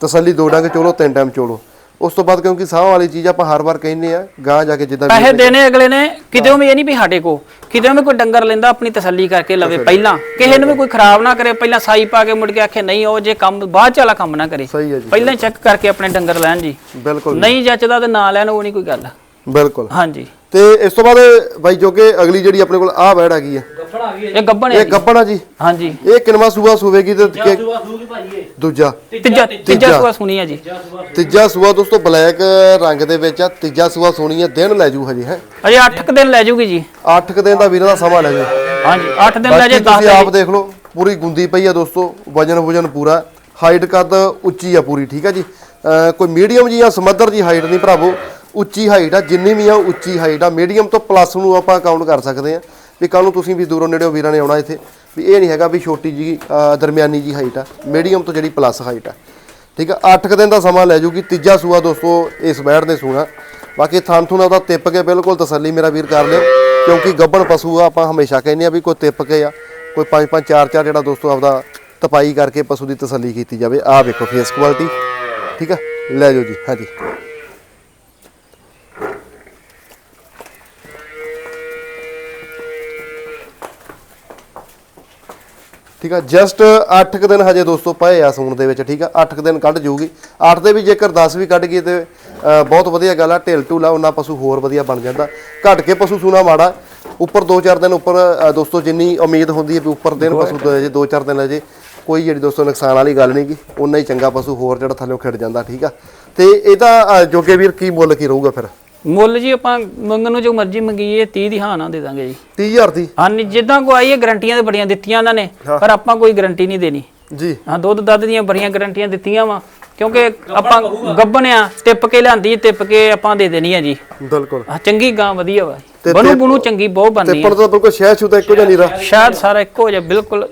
ਤਸੱਲੀ ਦੋ ਡੰਗ ਚੋਲੋ, ਤਿੰਨ ਟਾਈਮ ਚੋਲੋ। ਉਸ ਤੋਂ ਬਾਅਦ ਕਿਉਂਕਿ ਸਾਹ ਵਾਲੀ ਚੀਜ਼ ਆਪਾਂ ਹਰ ਵਾਰ ਕਹਿੰਦੇ ਆ ਗਾਂ ਜਾ ਕੇ ਜਿੱਦਾਂ ਪੈਸੇ ਦੇਣੇ ਅਗਲੇ ਨੇ ਕਿਤੇ ਵੀ ਇਹ ਨਹੀਂ ਵੀ ਸਾਡੇ ਕੋ ਕਿਤੇ ਵੀ ਕੋਈ ਡੰਗਰ ਲੈਂਦਾ ਆਪਣੀ ਤਸੱਲੀ ਕਰਕੇ ਲਵੇ ਪਹਿਲਾਂ। ਕਿਸੇ ਨੂੰ ਵੀ ਕੋਈ ਖਰਾਬ ਨਾ ਕਰੇ ਪਹਿਲਾਂ ਸਾਈ ਪਾ ਕੇ ਮੁੜ ਕੇ ਆਖੇ ਨਹੀਂ ਉਹ ਜੇ ਕੰਮ ਬਾਅਦ ਚ ਵਾਲਾ ਕੰਮ ਨਾ ਕਰੇ। ਸਹੀ ਹੈ ਜੀ ਪਹਿਲਾਂ ਚੈੱਕ ਕਰਕੇ ਆਪਣੇ ਡੰਗਰ ਲੈਣ ਜੀ। ਬਿਲਕੁਲ ਨਹੀਂ ਜੱਚਦਾ ਤੇ ਨਾ ਲੈਣ ਉਹ ਨਹੀਂ ਕੋਈ ਗੱਲ। ਬਿਲਕੁਲ। ਹਾਂਜੀ। ਤੇ ਇਸ ਤੋਂ ਬਾਅਦ ਬਾਈ ਜੋਗੇ ਅਗਲੀ ਜਿਹੜੀ ਆਪਣੇ ਕੋਲ ਆਹ ਵੈੜ ਹੈਗੀ ਆ। ਗੱਫੜ ਆ ਗਈ ਹੈ ਇਹ ਗੱਬਣ ਹੈ ਇਹ ਗੱਬਣਾ ਜੀ। ਹਾਂਜੀ। ਇਹ ਕਿਨਵਾ ਸੂਆ ਸੂਵੇਗੀ ਤੇ ਜੀ ਕਿ- ਸੁਬਾ ਸੂਗੀ ਭਾਜੀ ਇਹ। ਦੂਜਾ। ਤੀਜਾ ਤੀਜਾ ਸੂਆ ਸੁਣੀ ਆ ਜੀ। ਜਾ ਸੁਬਾ ਤੀਜਾ ਸੂਆ ਦੋਸਤੋ ਬਲੈਕ ਰੰਗ ਦੇ ਵਿੱਚ ਆ। ਤੀਜਾ ਸੂਆ ਸੋਣੀ ਆ ਦਿਨ ਲੈ ਜੂ ਹਜੇ ਹੈ। ਅਜੇ 8 ਕੁ ਦਿਨ ਲੈ ਜੂਗੀ ਜੀ। 8 ਕ ਦਿਨ ਦਾ ਵੀਰਾਂ ਦਾ ਸਮਾਂ ਲੈ ਜੂ। ਹਾਂਜੀ 8 ਦਿਨ ਲੈ ਬਾਕੀ ਜੇ 10 ਤੁਸੀਂ ਆਪ ਦੇਖ ਲਓ ਪੂਰੀ ਗੁੰਦੀ ਪਈ ਆ ਦੋਸਤੋ ਵਜਨ ਵਜਨ ਪੂਰਾ। ਹਾਈਟ ਕੱਦ ਉੱਚੀ ਆ ਪੂਰੀ ਠੀਕ ਆ ਜੀ। ਅਹ ਕੋਈ ਮੀਡੀਅਮ ਜੀ ਆ ਸਮੱਧਰ ਜੀ ਹਾਈਟ ਨਹੀਂ ਭਰਾਵੋ। ਉੱਚੀ ਹਾਈਟ ਆ, ਜਿੰਨੀ ਵੀ ਆ ਉੱਚੀ ਹਾਈਟ ਆ। ਮੀਡੀਅਮ ਤੋਂ ਪਲੱਸ ਨੂੰ ਆਪਾਂ ਕਾਊਂਟ ਕਰ ਸਕਦੇ ਆ ਵੀ ਕੱਲ ਨੂੰ ਤੁਸੀਂ ਵੀ ਦੂਰੋਂ ਨੇੜਿਓਂ ਵੀਰਾਂ ਨੇ ਆਉਣਾ ਇੱਥੇ। ਵੀ ਇਹ ਨਹੀਂ ਹੈਗਾ ਵੀ ਛੋਟੀ ਜੀ ਦਰਮਿਆਨੀ ਜੀ ਹਾਈਟ ਆ। ਮੀਡੀਅਮ ਤੋਂ ਜਿਹੜੀ ਪਲੱਸ ਹਾਈਟ ਆ। ਠੀਕ ਆ 8 ਦਿਨ ਦਾ ਸਮਾਂ ਲੈ ਜੂਗੀ। ਤੀਜਾ ਸੂਆ ਦੋਸਤੋ, ਇਸ ਬੈੜ ਨੇ ਸੂਣਾ। ਬਾਕੀ ਥਾਂ ਥੁਣਾ ਉਹਦਾ ਤਿੱਪ ਕੇ ਬਿਲਕੁਲ ਤਸੱਲੀ ਮੇਰਾ ਵੀਰ ਕਰ ਲਿਓ। ਕਿਉਂਕਿ ਗੱਬਣ ਪਸ਼ੂ ਆ, ਆਪਾਂ ਹਮੇਸ਼ਾ ਕਹਿੰਦੇ ਆ ਵੀ ਕੋਈ ਤਿੱਪ ਕੇ ਆ, ਕੋਈ 5 5 4 4 ਜਿਹੜਾ ਦੋਸਤੋ ਆਪਦਾ ਤਪਾਈ ਕਰਕੇ ਪਸ਼ੂ ਦੀ ਤਸੱਲੀ ਕੀਤੀ ਜਾਵੇ। ਆਹ ਵੇਖੋ ਫੇਸ ਕੁਆਲਿਟੀ ਠੀਕ ਆ? ਲੈ ਜਾਓ ਜੀ, ਹਾਂਜੀ। ਠੀਕ ਆ ਜਸਟ 8 ਕੁ ਦਿਨ ਹਜੇ ਦੋਸਤੋ ਪਏ ਆ ਸੂਣ ਦੇ ਵਿੱਚ ਠੀਕ ਆ 8 ਕੁ ਦਿਨ ਕੱਢ ਜਾਊਗੀ 8 ਦੇ ਵੀ ਜੇਕਰ 10 ਵੀ ਕੱਢ ਗਈ ਤੇ ਬਹੁਤ ਵਧੀਆ ਗੱਲ ਆ ਢਿਲ ਢੂਲਾ ਉਹਨਾਂ ਪਸ਼ੂ ਹੋਰ ਵਧੀਆ ਬਣ ਜਾਂਦਾ। ਘਟ ਕੇ ਪਸ਼ੂ ਸੂਣਾ ਮਾੜਾ ਉੱਪਰ 2-4 ਦਿਨ ਉੱਪਰ ਦੋਸਤੋ ਜਿੰਨੀ ਉਮੀਦ ਹੁੰਦੀ ਹੈ ਵੀ ਉੱਪਰ ਦਿਨ ਪਸ਼ੂ ਦੇ ਜੇ 2-4 ਦਿਨ ਅਜੇ ਕੋਈ ਜਿਹੜੀ ਦੋਸਤੋ ਨੁਕਸਾਨ ਵਾਲੀ ਗੱਲ ਨਹੀਂਗੀ ਉਨਾ ਹੀ ਚੰਗਾ ਪਸ਼ੂ ਹੋਰ ਜਿਹੜਾ ਥੱਲੇੋਂ ਖਿੜ ਜਾਂਦਾ ਠੀਕ ਆ। ਤੇ ਇਹਦਾ ਜੋਗੇ ਵੀਰ ਕੀ ਮੁੱਲ ਕੀ ਰਹੂਗਾ ਫਿਰ? ਮੁੱਲ ਜੀ ਆਪਾਂ ਮੰਗਣ ਨੂੰ ਜੋ ਮਰਜ਼ੀ ਮੰਗੀਏ 30 ਦੀ ਹਾਂ ਨਾ ਦੇ ਦਾਂਗੇ ਜੀ। 30000 ਦੀ? ਹਾਂ ਨਹੀਂ ਜਿੱਦਾਂ ਕੋ ਆਈ ਹੈ ਗਰੰਟੀਆਂ ਤੇ ਬੜੀਆਂ ਦਿੱਤੀਆਂ ਉਹਨਾਂ ਨੇ ਪਰ ਆਪਾਂ ਕੋਈ ਗਰੰਟੀ ਨਹੀਂ ਦੇਣੀ। ਜੀ। ਹਾਂ ਦੁੱਧ ਦੱਧ ਦੀਆਂ ਬੜੀਆਂ ਗਰੰਟੀਆਂ ਦਿੱਤੀਆਂ ਵਾ ਕਿਉਂਕਿ ਆਪਾਂ ਗੱਬਣਿਆ ਟਿੱਪ ਕੇ ਲਿਆਂਦੀ ਟਿੱਪ ਕੇ ਆਪਾਂ ਦੇ ਦੇਣੀ ਆ ਜੀ। ਬਿਲਕੁਲ। ਆ ਚੰਗੀ ਗਾਂ ਵਧੀਆ ਵਾ। ਬਣੂ ਬਣੂ ਚੰਗੀ ਬਹੁਤ ਬਣਨੀ ਤੇ ਆ ਪਰ ਤਾਂ ਬਿਲਕੁਲ ਸ਼ਹਿ ਸ਼ੂ ਤਾਂ ਇੱਕੋ ਜਿਹਾ ਨਹੀਂ ਰਾ ਸ਼ਾਇਦ ਸਾਰਾ ਇੱਕੋ ਜਿਹਾ ਬਿਲਕੁਲ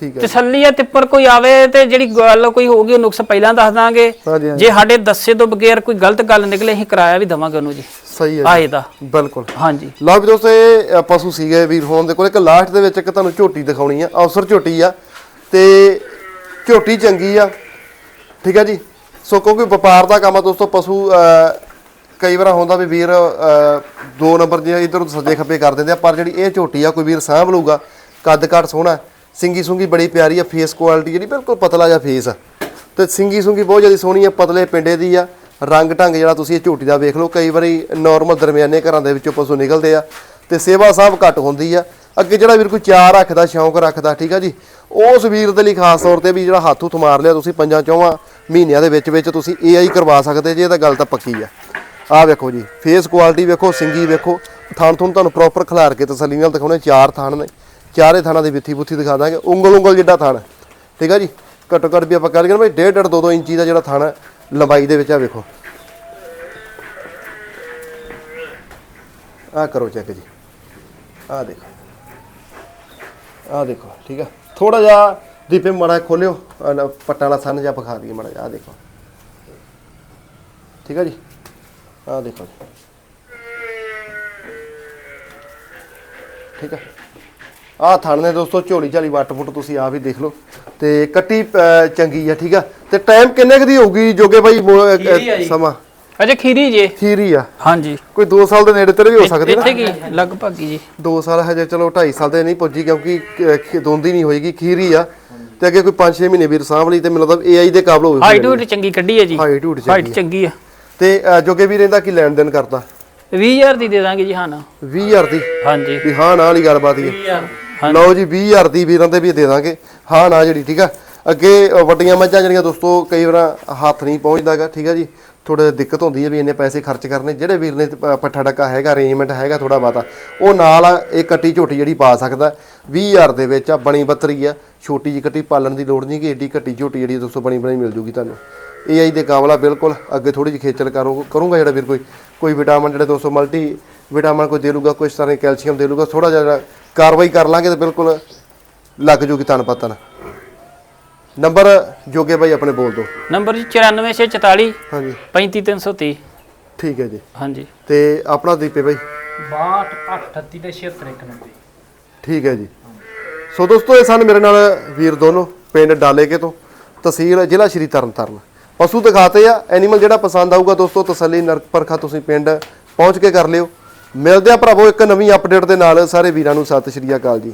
ਠੀਕ ਹੈ ਤਸੱਲੀ ਆ ਤਿੱਪਰ ਕੋਈ ਆਵੇ ਤੇ ਜਿਹੜੀ ਗੱਲ ਕੋਈ ਹੋਊਗੀ ਉਹ ਨੁਕਸ ਪਹਿਲਾਂ ਦੱਸ ਦਾਂਗੇ। ਹਾਂਜੀ ਹਾਂਜੀ। ਜੇ ਸਾਡੇ ਦੱਸੇ ਤੋਂ ਬਗੈਰ ਕੋਈ ਗਲਤ ਗੱਲ ਨਿਕਲੇ ਅਸੀਂ ਕਿਰਾਇਆ ਵੀ ਦਵਾਂਗੇ ਉਹਨੂੰ ਜੀ। ਸਹੀ ਹੈ ਆਏ ਦਾ ਜੀ। ਬਿਲਕੁਲ। ਹਾਂਜੀ। ਲਓ ਵੀ ਦੋਸਤੋ ਇਹ ਅ, ਪਸ਼ੂ ਸੀਗੇ ਵੀਰ ਹੋਣ ਦੇ ਕੋਲ। ਇੱਕ ਲਾਸਟ ਦੇ ਵਿੱਚ ਇੱਕ ਤੁਹਾਨੂੰ ਝੋਟੀ ਦਿਖਾਉਣੀ ਆ। ਅਫਸਰ ਝੋਟੀ ਆ। ਤੇ ਝੋਟੀ ਚੰਗੀ ਆ। ਠੀਕ ਆ ਜੀ। ਸੋ ਕਿਉਂਕਿ ਵਪਾਰ ਦਾ ਕੰਮ ਆ ਦੋਸਤੋ ਪਸ਼ੂ ਅ, ਕਈ ਵਾਰ ਹੁੰਦਾ ਵੀ ਵੀਰ ਅ, ਦੋ ਨੰਬਰ ਜੇ ਇਧਰ ਸੱਜੇ ਖੱਬੇ ਕਰ ਦਿੰਦੇ ਆ ਪਰ ਜਿਹੜੀ ਇਹ ਝੋਟੀ ਆ ਕੋਈ ਵੀਰ ਸਾਂਭ ਲਊਗਾ ਕੱਦ ਕਾਠ ਸੋਹਣਾ। ਸਿੰਗੀ ਸੁੰਗੀ ਬੜੀ ਪਿਆਰੀ ਆ ਫੇਸ ਕੁਆਲਿਟੀ ਜਿਹੜੀ ਬਿਲਕੁਲ ਪਤਲਾ ਜਿਹਾ ਫੇਸ ਆ। ਤੇ ਸਿੰਗੀ ਸੁੰਗੀ ਬਹੁਤ ਜ਼ਿਆਦਾ ਸੋਹਣੀ ਆ, ਪਤਲੇ ਪਿੰਡੇ ਦੀ ਆ। ਰੰਗ ਢੰਗ ਜਿਹੜਾ ਤੁਸੀਂ ਇਹ ਝੋਟੀ ਦਾ ਵੇਖ ਲਓ, ਕਈ ਵਾਰੀ ਨਾਰਮਲ ਦਰਮਿਆਨੇ ਘਰਾਂ ਦੇ ਵਿੱਚੋਂ ਪਸ਼ੂ ਨਿਕਲਦੇ ਆ ਤੇ ਸੇਵਾ ਸਾਹਬ ਘੱਟ ਹੁੰਦੀ ਆ। ਅੱਗੇ ਜਿਹੜਾ ਵੀਰ ਕੋਈ ਚਾਰ ਰੱਖਦਾ, ਸ਼ੌਂਕ ਰੱਖਦਾ, ਠੀਕ ਆ ਜੀ, ਉਸ ਵੀਰ ਦੇ ਲਈ ਖਾਸ ਤੌਰ ਤੇ ਵੀ ਜਿਹੜਾ ਹੱਥ ਹੁੱਥ ਮਾਰ ਲਿਆ ਤੁਸੀਂ ਪੰਜਾਂ ਚੌਵਾਂ ਮਹੀਨਿਆਂ ਦੇ ਵਿੱਚ ਵਿੱਚ ਤੁਸੀਂ ਏਆਈ ਕਰਵਾ ਸਕਦੇ ਜੇ, ਇਹ ਤਾਂ ਗੱਲ ਤਾਂ ਪੱਕੀ ਆ। ਆਹ ਵੇਖੋ ਜੀ ਫੇਸ ਕੁਆਲਿਟੀ ਵੇਖੋ, ਸਿੰਗੀ ਵੇਖੋ ਥਣ ਤੁਹਾਨੂੰ ਤੁਹਾਨੂੰ ਪ੍ਰੋਪਰ ਖਿਲਾਰ ਕੇ ਤਸੱਲੀ ਨਾਲ ਦਿਖਾਉਣੇ, ਚਾਰ ਥਣ ਨੇ। ਚਾਰੇ ਥਣਾਂ ਦੀ ਵਿੱਥੀ ਬੁੱਥੀ ਦਿਖਾ ਦਾਂਗੇ। ਉਂਗਲ ਉਂਗਲ ਜਿੱਡਾ ਥਣ ਠੀਕ ਆ ਜੀ? ਘੱਟੋ ਘੱਟ ਵੀ ਆਪਾਂ ਕਰ ਗਏ ਨਾ ਬਈ 1.5 2 2 ਇੰਚੀ ਦਾ ਜਿਹੜਾ ਥਣ ਲੰਬਾਈ ਦੇ ਵਿੱਚ ਆ ਵੇਖੋ। ਆ ਕਰੋ ਚੈੱਕ ਜੀ। ਆ ਦੇਖੋ। ਆ ਦੇਖੋ, ਠੀਕ ਆ? ਥੋੜਾ ਜਿਹਾ ਦੀਪੇ ਮੜਾ ਖੋਲਿਓ ਪੱਟਾਂ ਵਾਲਾ ਸੰਨ ਜਿਹਾ ਪਖਾ ਦਈਏ ਮੜਾ ਆ ਦੇਖੋ। ਠੀਕ ਆ ਜੀ? ਆ ਦੇਖੋ ਜੀ। ਠੀਕ ਆ? ਆ ਥਣ ਨੇ ਦੋਸਤੋ ਝੋਲੀ ਝਾਲੀ ਵੱਟ ਫੁੱਟ ਤੁਸੀਂ ਆਪ ਹੀ ਦੇਖ ਲਓ। ਤੇ ਕੱਟੀ ਚੰਗੀ ਆ ਠੀਕ ਆ? ਤੇ ਟਾਈਮ ਕਿੰਨੇ ਕੁ ਦੀ ਹੋਊਗੀ ਜੋਗੇ ਜੀ। ਸਮਾਂ? ਅਜੇ ਖੀਰੀ ਜੇ। ਖੀਰੀ ਆ? ਹਾਂਜੀ। ਕੋਈ 2 ਸਾਲ ਦੇ ਨੇੜੇ ਤੇੜੇ ਵੀ ਹੋ ਸਕਦੀ ਨਾ? ਇੱਥੇ ਕੀ ਲਗਭਗ ਹੀ ਜੀ। 2 ਸਾਲ ਹਜੇ ਚਲੋ 2.5 ਸਾਲ ਦੇ ਨਹੀਂ ਪੁੱਜੀ ਕਿਉਂਕਿ ਦੋਂਦੀ ਨਹੀਂ ਹੋਏਗੀ ਖੀਰੀ ਆ। ਤੇ ਅੱਗੇ ਕੋਈ 5-6 ਮਹੀਨੇ ਵੀਰ ਸਾਂਭ ਲਈ ਤੇ ਮੈਨੂੰ ਲੱਗਦਾ ਏਆਈ ਦੇ ਕਾਬਲ ਹੋਵੇ ਹਾਈਟ ਹੂਟ ਚੰਗੀ ਕੱਢੀ ਹੈ ਜੀ। ਹਾਈਟ ਹੂਟ ਹਾਈਟ ਚੰਗੀ ਆ। ਚੰਗੀ ਆ। ਤੇ ਜੋਗੇ ਵੀਰ ਇਹਦਾ ਕੀ ਲੈਣ ਦੇਣ ਕਰਦਾ? 20000 ਦੀ ਦੇ ਦਾਂਗੇ ਜੀ ਹਾਂ ਨਾ। 20000 ਦੀ? ਹਾਂਜੀ। ਵੀ ਹਾਂ ਨਾ ਵਾਲੀ ਗੱਲਬਾਤ ਹੀ ਹੈ। ਲਓ ਜੀ 20000 ਦੀ ਵੀਰਾਂ ਦੇ ਵੀ ਦੇ ਦਾਂਗੇ। ਹਾਂ, ਨਾ ਜਿਹੜੀ, ਠੀਕ ਆ? ਅੱਗੇ ਵੱਡੀਆਂ ਮੱਝਾਂ ਜਿਹੜੀਆਂ ਦੋਸਤੋ, ਕਈ ਵਾਰ ਹੱਥ ਨਹੀਂ ਪਹੁੰਚਦਾਗਾ, ਠੀਕ ਆ ਜੀ? ਥੋੜਾ ਦਿੱਕਤ ਹੁੰਦੀ ਹੈ ਵੀ ਇੰਨੇ ਪੈਸੇ ਖਰਚ ਕਰਨੇ। ਜਿਹੜੇ ਵੀਰ ਨੇ ਪੱਠਾ ਡੱਕਾ ਹੈਗਾ ਅਰੇਂਜਮੈਂਟ ਹੈਗਾ ਥੋੜਾ ਬਾਤਾ ਉਹ ਨਾਲ ਇਹ ਕੱਟੀ ਝੋਟੀ ਜਿਹੜੀ ਪਾ ਸਕਦਾ। 20000 ਦੇ ਵਿੱਚ ਆ, ਬਣੀ ਬੱਤਰੀ ਆ। ਛੋਟੀ ਜਿਹੀ ਕੱਟੀ ਪਾਲਣ ਦੀ ਲੋੜ ਨਹੀਂ ਕਿ ਏਡੀ ਕੱਟੀ ਝੋਟੀ ਜਿਹੜੀ ਦੋਸਤੋ ਬਣੀ ਬਣੀ ਮਿਲ ਜੂਗੀ ਤੁਹਾਨੂੰ। ਇਹ ਆਈ ਦੇ ਕਾਬਲਾ ਬਿਲਕੁਲ। ਅੱਗੇ ਥੋੜੀ ਜਿਹੀ ਖੇਚਲ ਕਰੋ, ਕਰੂੰਗਾ ਜਿਹੜਾ ਵੀਰ ਕੋਈ ਕੋਈ ਵਿਟਾਮਿਨ ਜਿਹੜੇ ਦੋਸਤੋ ਮਲਟੀ ਵਿਟਾਮਿਨ ਕੋਈ ਦੇ ਲੂਗਾ ਕੁਝ ਤਰ੍ਹਾਂ ਕੈਲਸ਼ੀਅਮ ਦੇ ਲੂਗਾ ਥੋੜਾ ਜਿਹਾ ਕਾਰਵਾਈ ਕਰ ਲਾਂਗੇ ਤੇ ਬਿਲਕੁਲ ਲੱਗ ਜੂਗੀ ਤਨ ਪਤਨ। ਨੰਬਰ ਜੋਗੇ ਭਾਈ ਆਪਣੇ ਬੋਲ ਦਿਓ। ਨੰਬਰ ਜੀ 94644 ਹਾਂਜੀ। 35330 ਠੀਕ ਹੈ ਜੀ। ਹਾਂਜੀ। ਤੇ ਆਪਣਾ ਦੀਪੇ ਭਾਈ 62 838 ਤੇ 76 91 ਠੀਕ ਹੈ ਜੀ। ਸੋ ਦੋਸਤੋ ਇਹ ਸਨ ਮੇਰੇ ਨਾਲ ਵੀਰ ਦੋਨੋਂ ਪਿੰਡ ਡਾਲੇਕੇ ਤੋਂ। ਤਹਿਸੀਲ ਜ਼ਿਲ੍ਹਾ ਸ਼੍ਰੀ ਤਰਨਤਾਰਨ। ਪਸ਼ੂ ਦਿਖਾਤੇ ਆ ਐਨੀਮਲ ਜਿਹੜਾ ਪਸੰਦ ਆਊਗਾ ਦੋਸਤੋ ਤਸੱਲੀ ਨਰਕ ਪਰਖਾ ਤੁਸੀਂ ਪਿੰਡ ਪਹੁੰਚ ਕੇ ਕਰ ਲਿਓ। ਮਿਲਦੇ ਆ ਭਰਾਵੋ ਇੱਕ ਨਵੀਂ ਅਪਡੇਟ ਦੇ ਨਾਲ। ਸਾਰੇ ਵੀਰਾਂ ਨੂੰ ਸਤਿ ਸ਼੍ਰੀ ਅਕਾਲ ਜੀ।